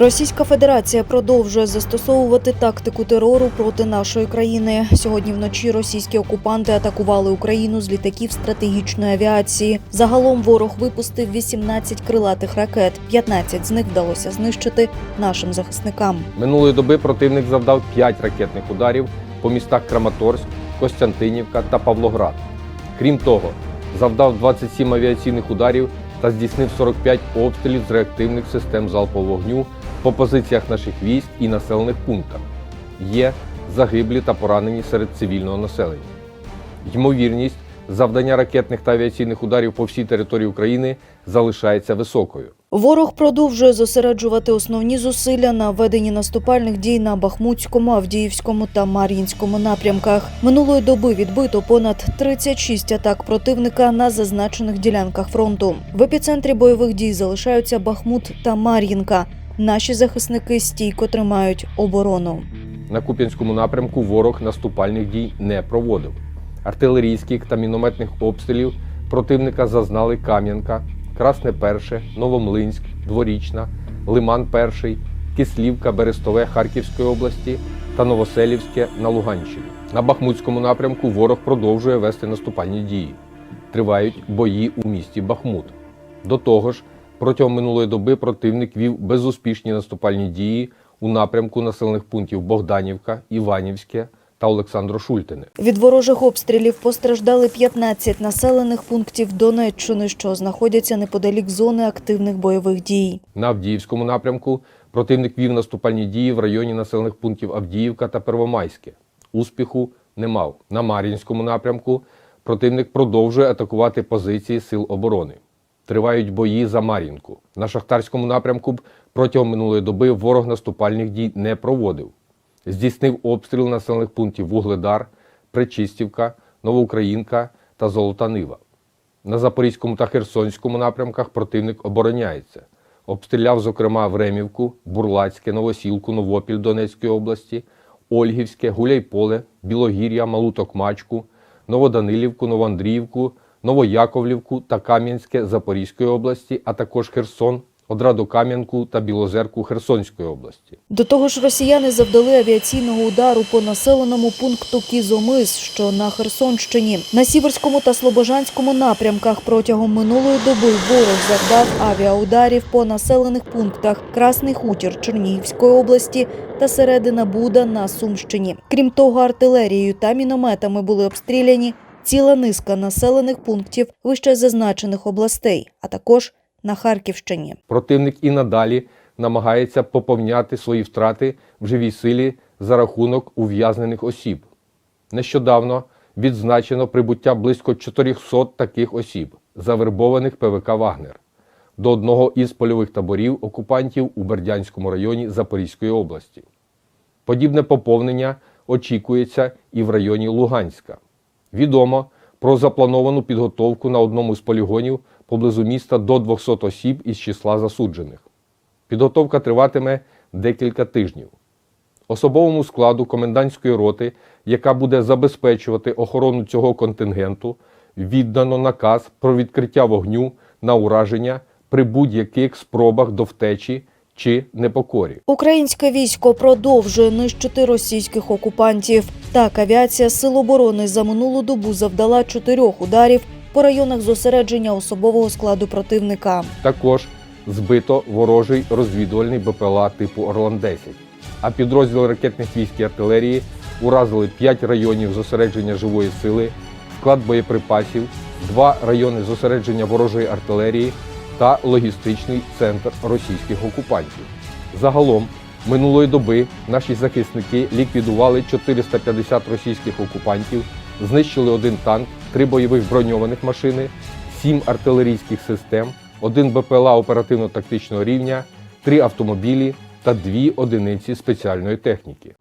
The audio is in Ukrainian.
Російська Федерація продовжує застосовувати тактику терору проти нашої країни. Сьогодні вночі російські окупанти атакували Україну з літаків стратегічної авіації. Загалом ворог випустив 18 крилатих ракет. 15 з них вдалося знищити нашим захисникам. Минулої доби противник завдав 5 ракетних ударів по містах Краматорськ, Костянтинівка та Павлоград. Крім того, завдав 27 авіаційних ударів та здійснив 45 обстрілів з реактивних систем залпового вогню по позиціях наших військ і населених пунктах. Є загиблі та поранені серед цивільного населення. Ймовірність завдання ракетних та авіаційних ударів по всій території України залишається високою. Ворог продовжує зосереджувати основні зусилля на веденні наступальних дій на Бахмутському, Авдіївському та Мар'їнському напрямках. Минулої доби відбито понад 36 атак противника на зазначених ділянках фронту. В епіцентрі бойових дій залишаються Бахмут та Мар'їнка. Наші захисники стійко тримають оборону. На Куп'янському напрямку ворог наступальних дій не проводив. Артилерійських та мінометних обстрілів противника зазнали Кам'янка, Красне Перше, Новомлинськ, Дворічна, Лиман Перший, Кислівка, Берестове Харківської області та Новоселівське на Луганщині. На Бахмутському напрямку ворог продовжує вести наступальні дії. Тривають бої у місті Бахмут. До того ж, протягом минулої доби противник вів безуспішні наступальні дії у напрямку населених пунктів Богданівка, Іванівське та Олександро-Шультине. Від ворожих обстрілів постраждали 15 населених пунктів Донеччини, що знаходяться неподалік зони активних бойових дій. На Авдіївському напрямку противник вів наступальні дії в районі населених пунктів Авдіївка та Первомайське. Успіху не мав. На Мар'їнському напрямку противник продовжує атакувати позиції сил оборони. Тривають бої за Мар'їнку. На Шахтарському напрямку протягом минулої доби ворог наступальних дій не проводив. Здійснив обстріл населених пунктів Вугледар, Причистівка, Новоукраїнка та Золота Нива. На Запорізькому та Херсонському напрямках противник обороняється. Обстріляв, зокрема, Времівку, Бурлацьке, Новосілку, Новопіль Донецької області, Ольгівське, Гуляйполе, Білогір'я, Малу Токмачку, Новоданилівку, Новоандріївку, Новояковлівку та Кам'янське Запорізької області, а також Херсон, Одрадокам'янку та Білозерку Херсонської області. До того ж, росіяни завдали авіаційного удару по населеному пункту Кізомис, що на Херсонщині. На Сіверському та Слобожанському напрямках протягом минулої доби ворог завдав авіаударів по населених пунктах Красний Хутір Чернігівської області та середина Буда на Сумщині. Крім того, артилерією та мінометами були обстріляні ціла низка населених пунктів вище зазначених областей, а також на Харківщині. Противник і надалі намагається поповняти свої втрати в живій силі за рахунок ув'язнених осіб. Нещодавно відзначено прибуття близько 400 таких осіб, завербованих ПВК Вагнер, до одного із польових таборів окупантів у Бердянському районі Запорізької області. Подібне поповнення очікується і в районі Луганська. Відомо про заплановану підготовку на одному з полігонів поблизу міста до 200 осіб із числа засуджених. Підготовка триватиме декілька тижнів. Особовому складу комендантської роти, яка буде забезпечувати охорону цього контингенту, віддано наказ про відкриття вогню на ураження при будь-яких спробах до втечі чи непокорі. Українське військо продовжує нищити російських окупантів. Так, авіація Сил оборони за минулу добу завдала чотирьох ударів по районах зосередження особового складу противника. Також збито ворожий розвідувальний БПЛА типу Орлан-10. А підрозділи ракетних військ і артилерії уразили 5 районів зосередження живої сили, склад боєприпасів, 2 райони зосередження ворожої артилерії та логістичний центр російських окупантів. Загалом минулої доби наші захисники ліквідували 450 російських окупантів, знищили один танк, три бойових броньованих машини, сім артилерійських систем, один БПЛА оперативно-тактичного рівня, три автомобілі та дві одиниці спеціальної техніки.